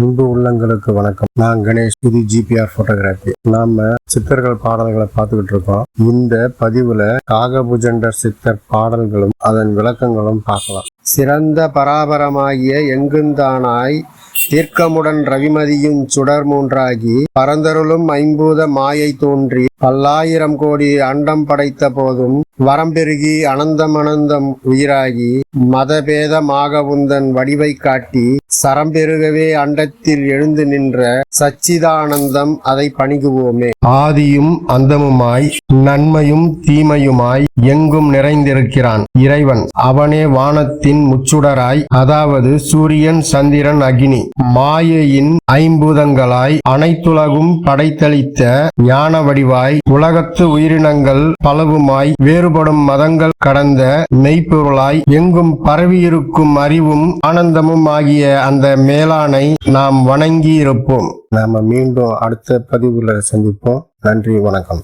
அன்பு உள்ளங்களுக்கு வணக்கம். நான் கணேஷ் இது ஜிபிஆர் போட்டோகிராஃபி நாம சித்தர்கள் பாடல்களை பார்த்துக்கிட்டு இருக்கோம். இந்த பதிவுல காகபுஜண்டர் சித்தர் பாடல்களும் அதன் விளக்கங்களும் பார்க்கலாம். சிறந்த பராபரமாகிய எங்குந்தானாய் தீர்க்கமுடன் ரவிமதியும் சுடர் மூன்றாகி பரந்தருளும் ஐம்பூத மாயை தோன்றி பல்லாயிரம் கோடி அண்டம் படைத்த போதும் வரம் பெருகி அனந்தம் அனந்தம் உயிராகி மதபேதமாக உந்தன் வடிவை காட்டி சரம்பெருகவே அண்டத்தில் எழுந்து நின்ற சச்சிதானந்தம் அதை பணிகுவோமே. ஆதியும் அந்தமுமாய் நன்மையும் தீமையுமாய் எங்கும் நிறைந்திருக்கிறான் இறைவன். அவனே வானத்தின் முச்சுடராய் அதாவது சூரியன் சந்திரன் அக்னி மாயையின் ஐம்பூதங்களாய் அனைத்துலகும் படைத்தளித்த ஞான வடிவாய் உலகத்து உயிரினங்கள் பலவுமாய் வேறுபடும் மதங்கள் கடந்த மெய்ப்பொருளாய் எங்கும் பரவியிருக்கும் அறிவும் ஆனந்தமும் ஆகிய அந்த மேலானை நாம் வணங்கி இருப்போம் நாம மீண்டும் அடுத்த பதிவுல சந்திப்போம். நன்றி வணக்கம்.